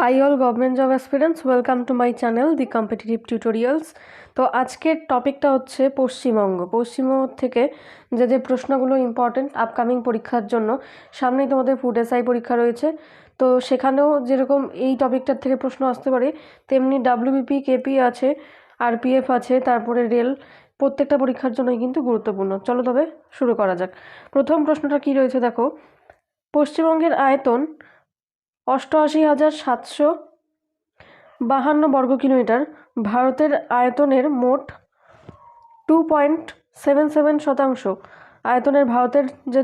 Hi all government job aspirants welcome to my channel the competitive tutorials তো আজকের টপিকটা হচ্ছে পশ্চিমবঙ্গ। পশ্চিমবঙ্গ থেকে যে যে প্রশ্নগুলো ইম্পর্টেন্ট আপকামিং পরীক্ষার জন্য, সামনেই তোমাদের ফুড এসআই পরীক্ষা রয়েছে। তো সেখানেও যেরকম এই টপিকটার থেকে প্রশ্ন আসতে পারে, তেমনি ডাব্লিউবিপি কেপি আছে আরপিএফ আছে, তারপরে রেল প্রত্যেকটা পরীক্ষার জন্যই কিন্তু গুরুত্বপূর্ণ। চলো তবে শুরু করা যাক। প্রথম প্রশ্নটা কী রয়েছে দেখো? পশ্চিমবঙ্গের আয়তন অষ্টআশি হাজার সাতশো বাহান্ন বর্গ কিলোমিটার। ভারতের আয়তনের মোট টু পয়েন্ট সেভেন সেভেন শতাংশ। আয়তনের ভারতের যে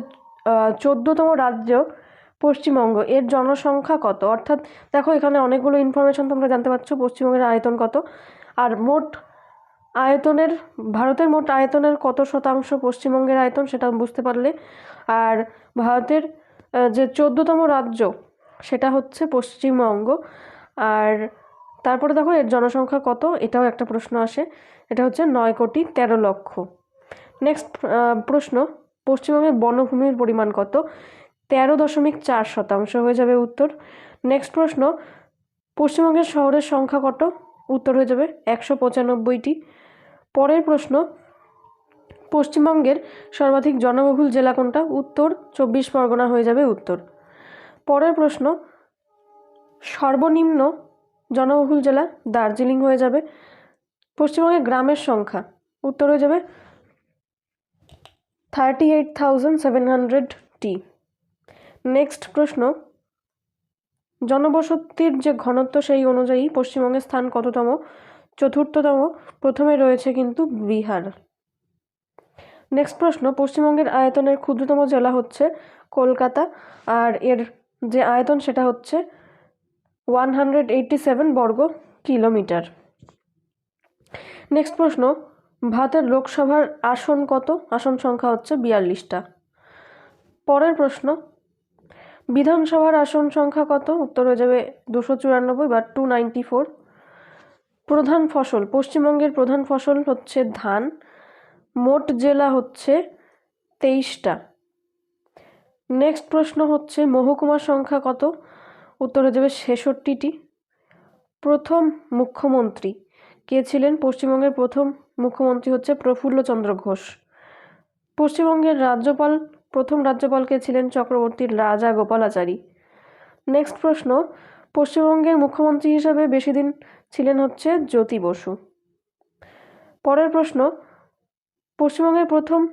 চোদ্দোতম রাজ্য পশ্চিমবঙ্গ, এর জনসংখ্যা কত? অর্থাৎ দেখো এখানে অনেকগুলো ইনফরমেশন তোমরা জানতে পারছ, পশ্চিমবঙ্গের আয়তন কত। আর মোট আয়তনের, ভারতের মোট আয়তনের কত শতাংশ পশ্চিমবঙ্গের আয়তন সেটা বুঝতে পারলে। আর ভারতের যে চোদ্দোতম রাজ্য সেটা হচ্ছে পশ্চিমবঙ্গ। আর তারপরে দেখো এর জনসংখ্যা কত? এটাও একটা প্রশ্ন আসে। এটা হচ্ছে নয় কোটি তেরো লক্ষ। নেক্সট প্রশ্ন পশ্চিমবঙ্গের বনভূমির পরিমাণ কত? তেরো দশমিক চার শতাংশ হয়ে যাবে উত্তর। নেক্সট প্রশ্ন, পশ্চিমবঙ্গের শহরের সংখ্যা কত? উত্তর হয়ে যাবে একশো পঁচানব্বইটি। পরের প্রশ্ন, পশ্চিমবঙ্গের সর্বাধিক জনবহুল জেলা কোনটা? উত্তর, চব্বিশ পরগনা হয়ে যাবে উত্তর। পরের প্রশ্ন, সর্বনিম্ন জনবহুল জেলা দার্জিলিং হয়ে যাবে। পশ্চিমবঙ্গে গ্রামের সংখ্যা, উত্তর হয়ে যাবে thirty eight thousand seven hundred টি নেক্সট প্রশ্ন, জনবসতির যে ঘনত্ব সেই অনুযায়ী পশ্চিমবঙ্গের স্থান কততম? চতুর্থতম, প্রথমে রয়েছে কিন্তু বিহার। নেক্সট প্রশ্ন, পশ্চিমবঙ্গের আয়তনের ক্ষুদ্রতম জেলা হচ্ছে কলকাতা, আর এর যে আয়তন সেটা হচ্ছে ওয়ান হান্ড্রেড এইটটি সেভেন বর্গ কিলোমিটার। নেক্সট প্রশ্ন ভারতের লোকসভার আসন কত? আসন সংখ্যা হচ্ছে বিয়াল্লিশটা। পরের প্রশ্ন, বিধানসভার আসন সংখ্যা কত? উত্তর হয়ে যাবে দুশো চুরানব্বই বা টু নাইনটি ফোর। প্রধান ফসল, পশ্চিমবঙ্গের প্রধান ফসল হচ্ছে ধান, মোট জেলা হচ্ছে তেইশটা। নেক্সট প্রশ্ন হচ্ছে, মহকুমার সংখ্যা কত? উত্তর হয়ে যাবে ছেষট্টিটি। প্রথম মুখ্যমন্ত্রী কে ছিলেন? পশ্চিমবঙ্গের প্রথম মুখ্যমন্ত্রী হচ্ছে প্রফুল্লচন্দ্র ঘোষ। পশ্চিমবঙ্গের রাজ্যপাল, প্রথম রাজ্যপাল কে ছিলেন? চক্রবর্তী রাজা গোপালাচারী। নেক্সট প্রশ্ন, পশ্চিমবঙ্গের মুখ্যমন্ত্রী হিসাবে বেশি দিন ছিলেন হচ্ছে জ্যোতি বসু। পরের প্রশ্ন, পশ্চিমবঙ্গের প্রথম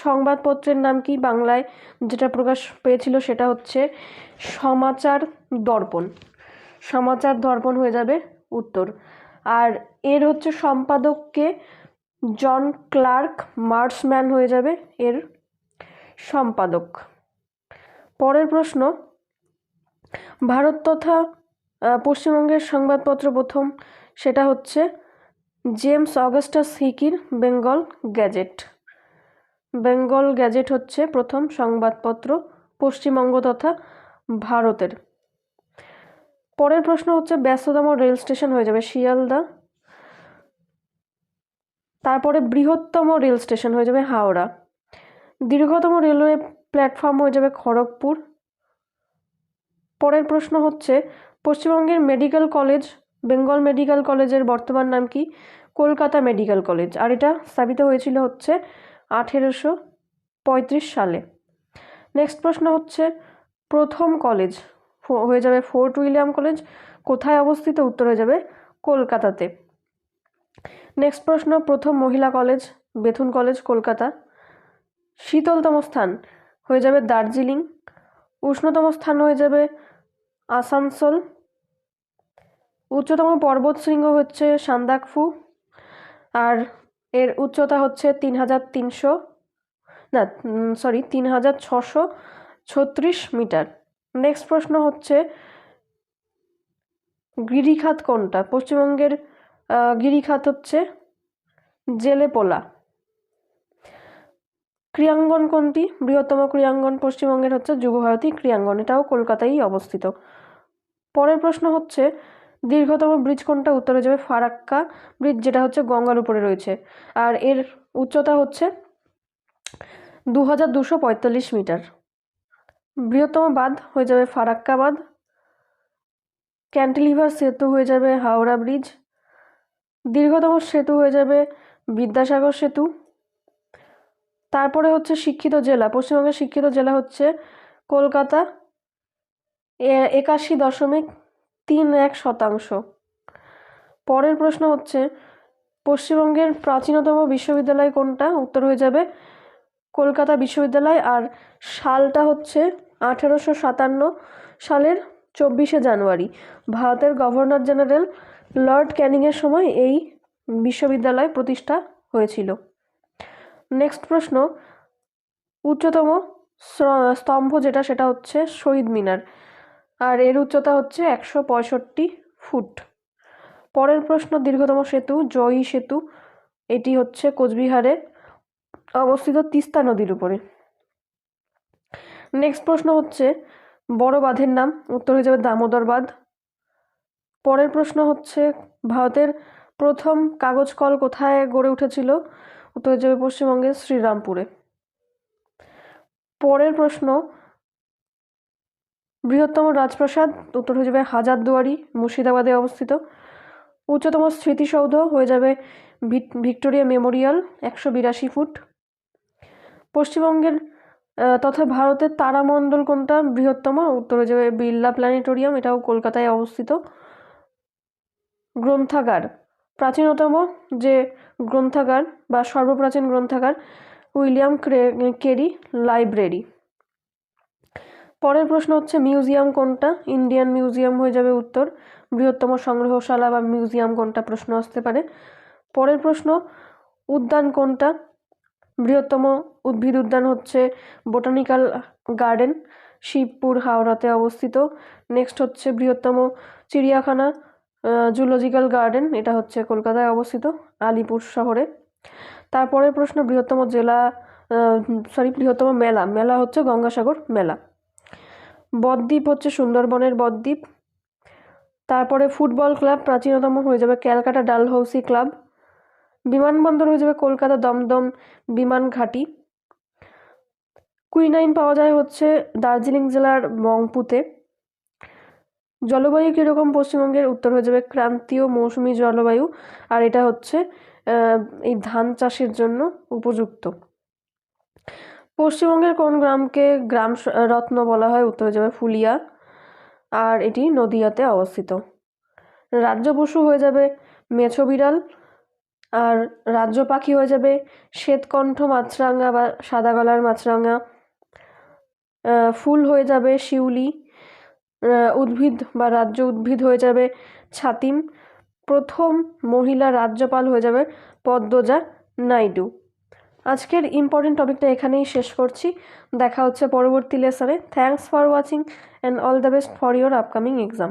সংবাদপত্রের নাম কি? বাংলায় যেটা প্রকাশ পেয়েছিল সেটা হচ্ছে সমাচার দর্পণ। সমাচার দর্পণ হয়ে যাবে উত্তর। আর এর হচ্ছে সম্পাদককে জন ক্লার্ক মার্সম্যান হয়ে যাবে এর সম্পাদক। পরের প্রশ্ন, ভারত তথা পশ্চিমবঙ্গের সংবাদপত্র প্রথম, সেটা হচ্ছে জেমস অগাস্টাস হিকির বেঙ্গল গ্যাজেট। বেঙ্গল গ্যাজেট হচ্ছে প্রথম সংবাদপত্র, পশ্চিমবঙ্গ তথা ভারতের। পরের প্রশ্ন হচ্ছে, ব্যস্ততম রেল স্টেশন হয়ে যাবে শিয়ালদা। তারপরে বৃহত্তম রেল স্টেশন হয়ে যাবে হাওড়া। দীর্ঘতম রেলওয়ে প্ল্যাটফর্ম হয়ে যাবে খড়গপুর। পরের প্রশ্ন হচ্ছে, পশ্চিমবঙ্গের মেডিকেল কলেজ, বেঙ্গল মেডিকেল কলেজের বর্তমান নাম কি? Kolkata medical college. আর এটা স্থাপিত হয়েছিল হচ্ছে আঠেরোশো পঁয়ত্রিশ সালে। নেক্সট প্রশ্ন হচ্ছে, প্রথম কলেজ হয়ে যাবে ফোর্ট উইলিয়াম কলেজ কোথায় অবস্থিত? উত্তর হয়ে যাবে কলকাতাতে। নেক্সট প্রশ্ন, প্রথম মহিলা কলেজ বেথুন কলেজ কলকাতা। শীতলতম স্থান হয়ে যাবে দার্জিলিং। উষ্ণতম স্থান হয়ে যাবে আসানসোল। উচ্চতম পর্বত শৃঙ্গ হচ্ছে সান্দাকফু। আর এর উচ্চতা হচ্ছে তিন হাজার তিনশো, না সরি তিন হাজার ছশো ছত্রিশ মিটার। নেক্সট প্রশ্ন হচ্ছে, গিরিখাত কোনটা? পশ্চিমবঙ্গের গিরিখাত হচ্ছে জেলেপোলা। ক্রিয়াঙ্গন কোনটি? বৃহত্তম ক্রিয়াঙ্গন পশ্চিমবঙ্গের হচ্ছে যুবভারতী ক্রিয়াঙ্গন, এটাও কলকাতায় অবস্থিত। পরের প্রশ্ন হচ্ছে দীর্ঘতম ব্রিজ কোনটা? উত্তরে যাবে ফারাক্কা ব্রিজ, যেটা হচ্ছে গঙ্গার উপরে রয়েছে। আর এর উচ্চতা হচ্ছে দু হাজার দুশো পঁয়তাল্লিশ মিটার। বৃহত্তম বাঁধ হয়ে যাবে ফারাক্কা বাঁধ। ক্যান্টিলিভার সেতু হয়ে যাবে হাওড়া ব্রিজ। দীর্ঘতম সেতু হয়ে যাবে বিদ্যাসাগর সেতু। তারপরে হচ্ছে শিক্ষিত জেলা। পশ্চিমবঙ্গের শিক্ষিত জেলা হচ্ছে কলকাতা। একাশি দশমিক তিন এক শতাংশ। পরের প্রশ্ন হচ্ছে, পশ্চিমবঙ্গের প্রাচীনতম বিশ্ববিদ্যালয় কোনটা? উত্তর হয়ে যাবে, কলকাতা বিশ্ববিদ্যালয়। আর সালটা হচ্ছে আঠেরোশো সাতান্ন সালের চব্বিশে জানুয়ারি। ভারতের গভর্নর জেনারেল লর্ড ক্যানিংয়ের সময় এই বিশ্ববিদ্যালয় প্রতিষ্ঠা হয়েছিল। নেক্সট প্রশ্ন, উচ্চতম স্তম্ভ যেটা, সেটা হচ্ছে শহীদ মিনার। আর এর উচ্চতা হচ্ছে একশো পঁয়ষট্টি ফুট। পরের প্রশ্ন, দীর্ঘতম সেতু, জয়ী সেতু, এটি হচ্ছে কোচবিহারে অবস্থিত তিস্তা নদীর উপরে। নেক্সট প্রশ্ন হচ্ছে, বড় বাঁধের নাম, উত্তর হয়ে যাবে দামোদর বাঁধ। পরের প্রশ্ন হচ্ছে, ভারতের প্রথম কাগজ কল কোথায় গড়ে উঠেছিল? উত্তর হয়ে যাবে পশ্চিমবঙ্গের শ্রীরামপুরে। পরের প্রশ্ন বৃহত্তম রাজপ্রাসাদ, উত্তর হয়ে যাবে হাজারদুয়ারি, মুর্শিদাবাদে অবস্থিত। উচ্চতম স্মৃতিসৌধ হয়ে যাবে ভিক- ভিক্টোরিয়া মেমোরিয়াল, একশো বিরাশি ফুট। পশ্চিমবঙ্গের তথা ভারতের তারামণ্ডল কোনটা? বৃহত্তম, উত্তর হয়ে যাবে বিড়লা প্ল্যানেটোরিয়াম, এটাও কলকাতায় অবস্থিত। গ্রন্থাগার, প্রাচীনতম যে গ্রন্থাগার বা সর্বপ্রাচীন গ্রন্থাগার, উইলিয়াম ক্রে- কেরি লাইব্রেরি। পরের প্রশ্ন হচ্ছে, মিউজিয়াম কোনটা? ইন্ডিয়ান মিউজিয়াম হয়ে যাবে উত্তর। বৃহত্তম সংগ্রহশালা বা মিউজিয়াম কোনটা? প্রশ্ন আসতে পারে। পরের প্রশ্ন, উদ্যান কোনটা? বৃহত্তম উদ্ভিদ উদ্যান হচ্ছে বোটানিক্যাল গার্ডেন, শিবপুর, হাওড়াতে অবস্থিত। নেক্সট হচ্ছে, বৃহত্তম চিড়িয়াখানা জুলজিক্যাল গার্ডেন, এটা হচ্ছে কলকাতায় অবস্থিত, আলিপুর শহরে। তারপরের প্রশ্ন, বৃহত্তম জেলা সরি বৃহত্তম মেলা। মেলা হচ্ছে গঙ্গাসাগর মেলা। বদ্বীপ হচ্ছে সুন্দরবনের বদ্বীপ। তারপরে ফুটবল ক্লাব প্রাচীনতম হয়ে যাবে ক্যালকাটা ডালহৌসি ক্লাব। বিমানবন্দর হয়ে যাবে কলকাতা দমদম বিমান ঘাঁটি। কুইনাইন পাওয়া যায় হচ্ছে দার্জিলিং জেলার মংপুতে। জলবায়ু কীরকম পশ্চিমবঙ্গের? উত্তর হয়ে যাবে ক্রান্তীয় মৌসুমি জলবায়ু। আর এটা হচ্ছে এই ধান চাষের জন্য উপযুক্ত। পশ্চিমবঙ্গের কোন গ্রামকে গ্রাম রত্ন বলা হয়? উত্তর যাবে ফুলিয়া। আর এটি নদিয়াতে অবস্থিত। রাজ্য পশু হয়ে যাবে মেছো বিড়াল। আর রাজ্য পাখি হয়ে যাবে শ্বেতকণ্ঠ মাছরাঙা বা সাদা গলার মাছরাঙা। ফুল হয়ে যাবে শিউলি। উদ্ভিদ বা রাজ্য উদ্ভিদ হয়ে যাবে ছাতিম। প্রথম মহিলা রাজ্যপাল হয়ে যাবে পদ্মজা নাইডু। আজকের ইম্পর্টেন্ট টপিকটা এখানেই শেষ করছি। দেখা হচ্ছে পরবর্তী লেসনে thanks for watching and all the best for your upcoming exam